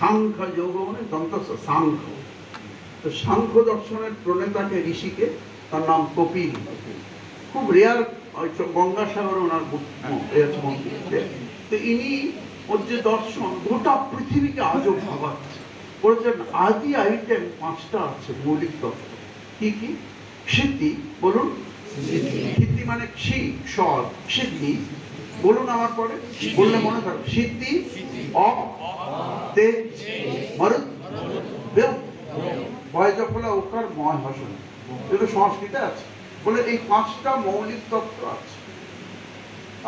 সাংখ্য যোগ মানে দন্তস্ব সাংখ্য। তো সাংখ্য দর্শনের প্রণেতাকে ঋষিকে তার নাম কপিল। খুব রেয়ার গঙ্গাসাগর ওনার। তো ইনি ওর যে দর্শন, গোটা পৃথিবীকে আজও ভাবাচ্ছে। বলেছেন, আদি আইটেম পাঁচটা আছে মৌলিক তত্ত্ব। কি কি? সিদ্ধি, বলুন? সিদ্ধি। মানে ক্ষি সর সিদ্ধি। বলুন আমার পরে। বললে মনে থাকবে। সিদ্ধি অ তেজ মরুদ বেউ বয়জফলা ওকার ময় হসন এগুলো সংস্কৃতে আছে। বলে এই পাঁচটা মৌলিক তত্ত্ব আছে।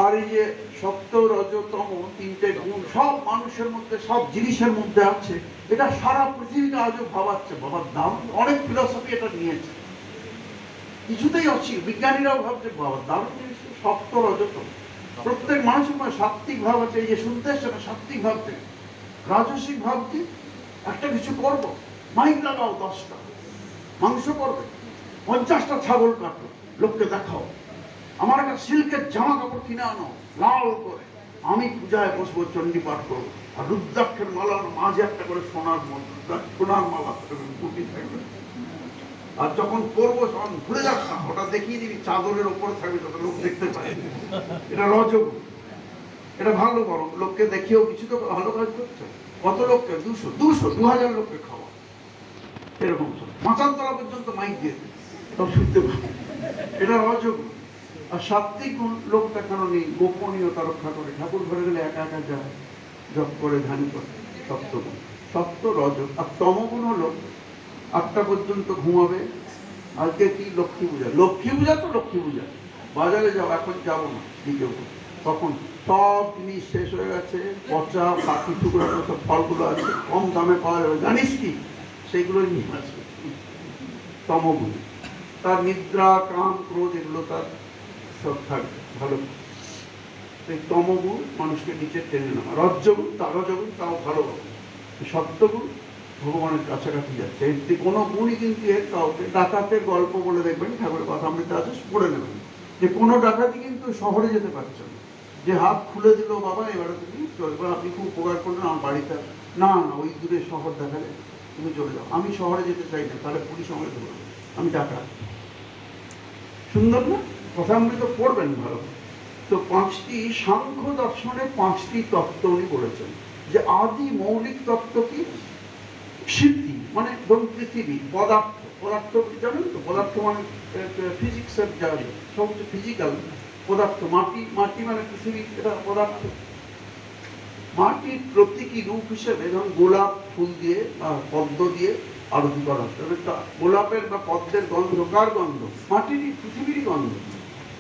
আর এই যে সত্য রজতম তিনটে গুণ সব মানুষের মধ্যে সব জিনিসের মধ্যে আছে। এটা সারা পৃথিবীকে আজও ভাবাচ্ছে। বাবার দাম অনেক ফিলসফি এটা নিয়েছে। কিছুতেই অছি বিজ্ঞানীরাও ভাবছে বাবার দাম জিনিস। তো রজতম প্রত্যেক মানুষের মধ্যে সাত্বিক ভাব আছে এই যে শুনতে এসছে না সাত্বিক ভাব থেকে। রাজসিক ভাব কি? একটা কিছু করব। মাইক লাগাও দশটা। মাংস করবে। পঞ্চাশটা ছাগল কাটো লোককে দেখাও। আমার একটা সিল্কের জামা কাপড় কিনে আনো লাল করে। আমি পূজায় বসবো চণ্ডী পাঠ করব। আর রুদ্রাক্ষের মালার মাঝে একটা করে সোনার মন্ত্র সোনার মালা থাকবে, থাকবে। আর যখন করব তখন ভুলে যাস না ওটা দেখিয়ে দিবি, চাদরের ওপরে থাকবে, যত লোক দেখতে পায়। এটা রজগ এটা ভালো বড়, লোককে দেখিয়েও কিছু তো ভালো কাজ করছে। কত লোককে? দুশো দুশো দু হাজার লোককে খাওয়া। এরকম সব। মাচানতলা পর্যন্ত মাইক দিয়ে সব শুনতে পাবে এটা রজগ আর সাত্বিক গুণ লোক দেখানো নেই? গোপনীয়তা রক্ষা করে। ঠাকুর ঘরে গেলে একা একা যায়, জপ করে, ধ্যান করে। সপ্তগুণ। সপ্ত রজগ আর তমগুণ হলো আটটা পর্যন্ত ঘুমাবে। আজকে কি? লক্ষ্মী পূজা। লক্ষ্মী পূজা তো লক্ষ্মী পূজা। বাজারে যাও, এখন যাব না দ্বিতীয় তখন সব জিনিস শেষ হয়ে গেছে, পচা, পাখি, টুকরা, সব ফলগুলো আছে, কম দামে পাওয়া যাবে। জানিস কি? সেইগুলো নিয়ে আসবে। তমগুণ তার নিদ্রা, কাম, ক্রোধ, এগুলো তার সব থাকবে। ভালো। এই তমগুণ মানুষকে নিচে টেনে নেওয়া। রজ্জগুণ তার রজগুণ তাও ভালো সত্যগুণ ভগবানের কাছাকাছি যাচ্ছে। এতে কোনো গুণই কিন্তু এর কাউকে ডাকাতের গল্প বলে দেখবেন, ঠাকুরের কথা আমৃত আছে, পড়ে নেবেন। যে কোনো ডাকাতি কিন্তু শহরে যেতে পারছে না। যে হাত খুলে দিল, বাবা, এবারে তুমি চলবে আপনি খুব উপকার করলেন, আমার বাড়িতে না না, ওই দূরে শহর দেখা যায়, তুমি চলে যাও। আমি শহরে যেতে চাই না, তাহলে পুলিশ আমাকে ধরবে। আমি ডাকাত। সুন্দর না? কথামৃত পড়বেন ভালো তো পাঁচটি সাংখ্য দর্শনে পাঁচটি তত্ত্ব উনি বলেছেন। যে আদি মৌলিক তত্ত্ব কি? সিদ্ধি মানে ধরুন পৃথিবী, পদার্থ পদার্থ জানেন তো, পদার্থ মানে ফিজিক্সের যা সব হচ্ছে ফিজিক্যাল পদার্থ, মাটি মাটি মানে পৃথিবী, এটা পদার্থ। মাটির প্রতীকী রূপ হিসেবে যেমন গোলাপ, ফুল দিয়ে বা পদ্ম দিয়ে আরতি করা তা- গোলাপের বা পদ্মের গন্ধ কার গন্ধ? মাটিরই, পৃথিবীরই গন্ধ,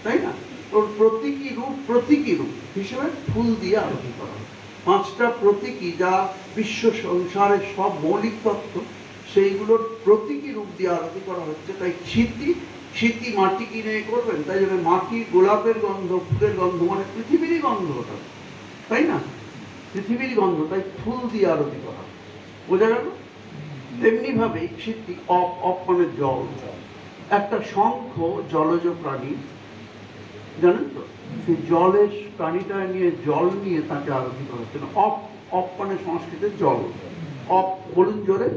তাই না? ওর প্রতীকী রূপ প্রতীকী রূপ হিসেবে ফুল দিয়ে আরতি করা হয়। পাঁচটা প্রতীকী যা বিশ্ব সংসারের সব মৌলিক তত্ত্ব, সেইগুলোর প্রতীকী রূপ দিয়ে আরতি করা হচ্ছে। তাই স্মৃতি স্মৃতি মাটি কিনে করবেন? তাই জন্য মাটি গোলাপের গন্ধ, ফুলের গন্ধ মানে পৃথিবীরই গন্ধ ওটা। তাই না? পৃথিবীর গন্ধ, তাই ফুল দিয়ে আরতি করা। বোঝা গেল? তেমনি ভাবে স্মৃতি অপ অপ মানে জল। একটা শঙ্খ জলজ প্রাণী জানেন তো? সেই জলের প্রাণীটা নিয়ে জল নিয়ে তাকে আরতি করা হচ্ছে। না, অপ অপ মানে সংস্কৃতে জল। অপ বলুন জোরে।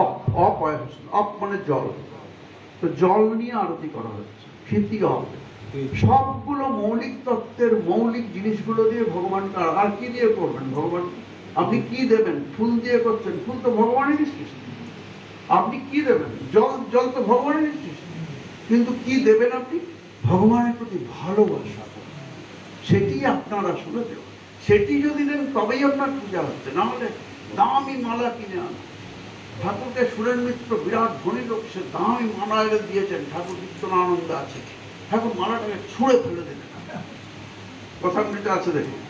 অপ অপ অপ মানে জল। তো জল নিয়ে আরতি করা হচ্ছে। স্মৃতি অপ সবগুলো মৌলিক তত্ত্বের মৌলিক জিনিসগুলো দিয়ে ভগবানকে আর কি দিয়ে করবেন ভগবান? আপনি কি দেবেন? ফুল দিয়ে করছেন। ফুল তো ভগবানেরই সৃষ্টি। আপনি কি দেবেন? জল জল তো ভগবানেরই সৃষ্টি। কিন্তু কি দেবেন আপনি? ভগবানের প্রতি ভালোবাসা সেটি আপনার আসলে দেওয়া সেটি যদি দেন তবেই আপনার পূজা হচ্ছে। না হলে দামি মালা কিনে আন। ঠাকুরকে সুরেন মিত্র, বিরাট ধনী লোক, সে দামি মালা দিয়েছেন। ঠাকুর কীর্তন আনন্দ আছে। ঠাকুর মালাটাকে ছুঁড়ে ফেলে দিলেন কথামৃত আছে দেখুন।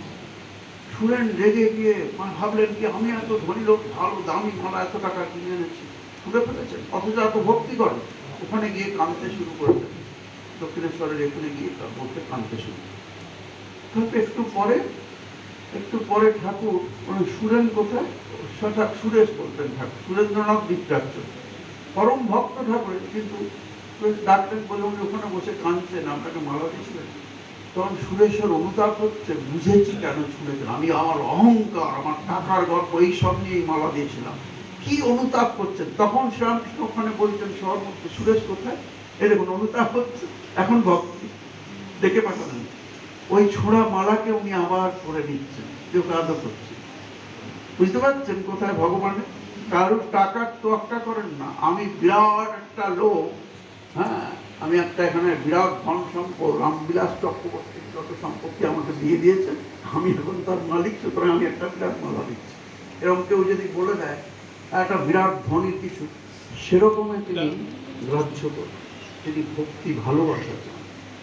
সুরেন রেগে গিয়ে মা ভাবলেন কি, আমি এত ধনী লোক, ভালো দামি মালা এত টাকা কিনে এনেছি। ছুঁড়ে ফেলেছেন। অথচ এত ভক্তি করে। ওখানে গিয়ে কাঁদতে শুরু করলেন দক্ষিণেশ্বরের এখানে গিয়ে তার বলতে কাঁদতে শুরু। তারপর একটু পরে একটু পরে ঠাকুর মানে সুরেন কোথায়? সুরেশ বলতেন ঠাকুর, সুরেন্দ্রনাথ বিদ্যার্থ। পরম ভক্ত ঠাকুরের, কিন্তু ডাক্তার বলে উনি ওখানে বসে কাঁদছেন, আপনাকে মালা দিয়েছিলেন তখন সুরেশের অনুতাপ হচ্ছে, বুঝেছি কেন ছুঁড়েছেন আমি আমার অহংকার, আমার টাকার গল্প, এই সব নিয়েই মালা দিয়েছিলাম। কি অনুতাপ করছেন? তখন শ্রীরামকৃষ্ণ ওখানে বলছেন মধ্যে সুরেশ কোথায়? এরকম অনুতাপ হচ্ছে এখন ভক্তি। দেখে পাঠালেন। ওই ছোড়া মালাকে উনি আবার করে নিচ্ছেন কেউ আদর করছে। বুঝতে পারছেন কোথায় ভগবানের কারোর টাকার তোয়াক্কা করেন না। আমি বিরাট একটা লোক হ্যাঁ? আমি একটা এখানে বিরাট ধন সম্পদ রামবিলাস চক্রবর্তী যত সম্পত্তি আমাকে দিয়ে দিয়েছেন আমি এখন তার মালিক সুতরাং আমি একটা বিরাট মালা দিচ্ছি। এরকম কেউ যদি বলে দেয় একটা বিরাট ধনীর কিছু সেরকমই তিনি গ্রাহ্য করেন তিনি ভক্তি ভালোবাসা চান,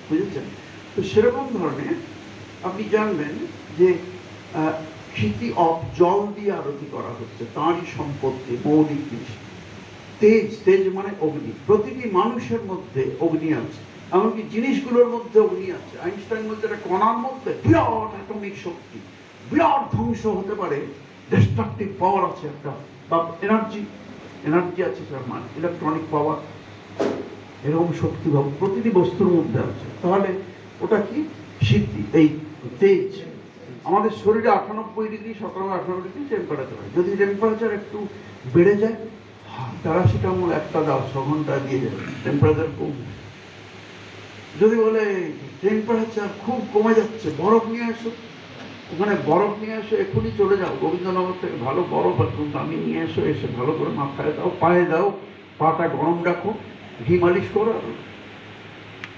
বুঝেছেন? তো সেরকম ধরনের আপনি জানবেন যে ক্ষিতি অফ জল দিয়ে আরতি করা হচ্ছে, তাঁরই সম্পত্তি, মৌলিক জিনিস। তেজ তেজ মানে অগ্নি। প্রতিটি মানুষের মধ্যে অগ্নি আছে। এমনকি জিনিসগুলোর মধ্যে অগ্নি আছে। আইনস্টাইন বলছে একটা কণার মধ্যে বিরাট অ্যাটমিক শক্তি। বিরাট ধ্বংস হতে পারে। ডিস্ট্রাকটিভ পাওয়ার আছে একটা। বা এনার্জি এনার্জি আছে তার মানে ইলেকট্রনিক পাওয়ার এরকম শক্তি ভাব প্রতিটি বস্তুর মধ্যে আছে। তাহলে ওটা কি? সিদ্ধি। এই তেজ। আমাদের শরীরে আটানব্বই ডিগ্রি সতেরো আঠারো ডিগ্রি টেম্পারেচার হয়। যদি টেম্পারেচার একটু বেড়ে যায় প্যারাসিটামল একটা দাও, ছ ঘণ্টা দিয়ে যাবে টেম্পারেচার কমবে। যদি বলে টেম্পারেচার খুব কমে যাচ্ছে, বরফ নিয়ে এসো। ওখানে বরফ নিয়ে এসো এক্ষুনি চলে যাও। গোবিন্দনগর থেকে ভালো বরফ একদম দামি নিয়ে এসো, এসে ভালো করে মাথায় দাও, পায়ে দাও, পাটা গরম রাখো। ঘি মালিশ করো।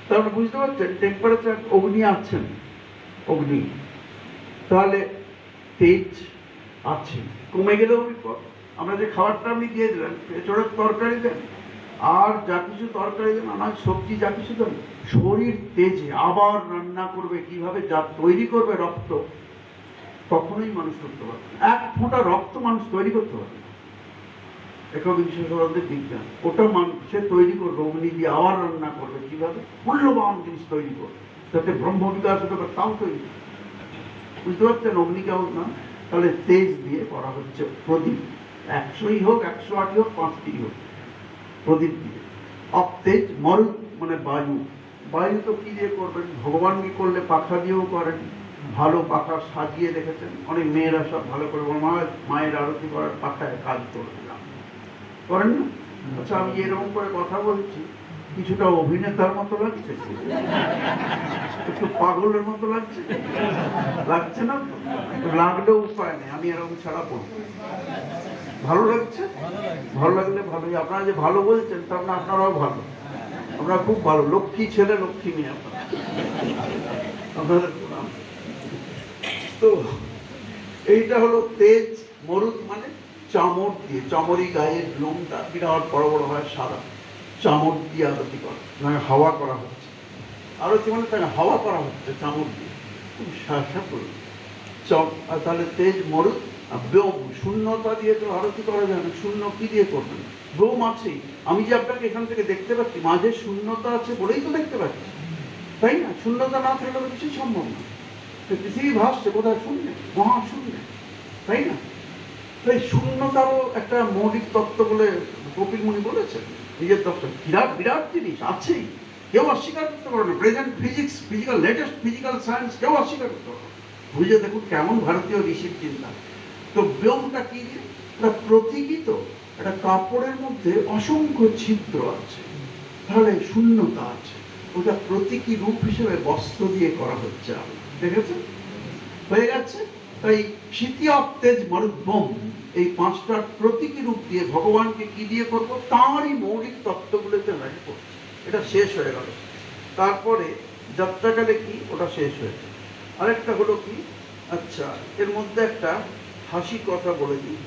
তাহলে বুঝতে পারছেন টেম্পারেচার অগ্নি আছেন, অগ্নি। তাহলে তেজ আছে। কমে গেলেও বিপদ। আমরা যে খাবারটা আপনি দিয়ে দিলেন এছাড়া তরকারি দেন। আর যা কিছু তরকারি দেন আনাজ সবজি যা কিছু দেন, শরীর তেজে আবার রান্না করবে, কীভাবে যা তৈরি করবে রক্ত, কখনোই মানুষ করতে পারবে। এক ফোঁটা রক্ত মানুষ তৈরি করতে পারবে না। একবিংশ শতাব্দীর বিজ্ঞান, ওটা মানুষ তৈরি করবে, অগ্নি দিয়ে আবার রান্না করবে কীভাবে? মূল্যবান জিনিস তৈরি করবে। যাতে ব্রহ্ম বিকাশ হতে তাও তৈরি বুঝতে পারছেন অগ্নি কেমন না? তাহলে তেজ দিয়ে করা হচ্ছে প্রদীপ। একশোই হোক একশো আটই হোক, পাঁচটি হোক, প্রদীপ দিয়ে। অপতেজ মরুদ মানে বায়ু। বায়ু তো কি দিয়ে করবেন? ভগবান কি করলে পাখা দিয়েও করেন? ভালো পাখা সাজিয়ে রেখেছেন। অনেক মেয়েরা সব ভালো করে মায়ের আরতি করার পাখায় কাজ করে দিলাম করেন না আচ্ছা আমি এরকম করে কথা বলছি, কিছুটা অভিনেতার মতো লাগছে। একটু পাগলের মতো লাগছে? লাগছে না? লাগলেও উপায় নেই, আমি এরকম ছাড়া পড়ব ভালো লাগছে? ভালো লাগলে ভালোই। আপনারা যে ভালো বলছেন তার মানে আপনারাও ভালো। আপনারা খুব ভালো। লক্ষ্মী ছেলে, লক্ষ্মী মেয়ে আপনারা। আপনাদের তো, এইটা হলো তেজ, মরুদ মানে? চামড় দিয়ে চামড়ি গায়ের লোমটা বিরাট বড় বড় হয় সাদা। চামড় দিয়ে আরতি করা। মানে হাওয়া করা হচ্ছে। আরতি মানে তাকে হাওয়া করা হচ্ছে চামড় দিয়ে। খুব করুন চক আর তাহলে তেজ মরুদ আর ব্যোম শূন্যতা দিয়ে তো আরতি করা যায় না শূন্য কি দিয়ে করবেন? ব্যোম আছেই। আমি যে আপনাকে এখান থেকে দেখতে পাচ্ছি মাঝে শূন্যতা আছে বলেই তো দেখতে পাচ্ছি। তাই না? শূন্যতা না থাকলে তো কিছুই সম্ভব না। তো পৃথিবী ভাসছে কোথায়? শূন্য মহা শূন্য তাই না? তাই শূন্যতারও একটা মৌলিক তত্ত্ব বলে কপিল মুনি বলেছেন। নিজের তত্ত্ব বিরাট বিরাট জিনিস, আছেই। কেউ অস্বীকার করতে পারবে না। Present physics physical latest physical science কেউ অস্বীকার করতে পারবে বুঝে দেখুন কেমন ভারতীয় ঋষির চিন্তা। তো ব্যোমটা কি? এটা প্রতীকী তো একটা কাপড়ের মধ্যে অসংখ্য ছিদ্র আছে। তাহলে শূন্যতা আছে। ওটা প্রতীকী রূপ হিসেবে বস্ত্র দিয়ে করা হচ্ছে। দেখেছেন? হয়ে গেছে? তাই শীতি অপ্তেজ মরুদ্বম এই পাঁচটার প্রতীকী রূপ দিয়ে ভগবানকে কি দিয়ে করব? তাঁরই মৌলিক তত্ত্বগুলোতে লাগে করছি, এটা শেষ হয়ে গেল। তারপরে যাত্রাকালে কি? ওটা শেষ হয়েছে আরেকটা হলো কি? আচ্ছা এর মধ্যে একটা হাসি কথা বলে দিই।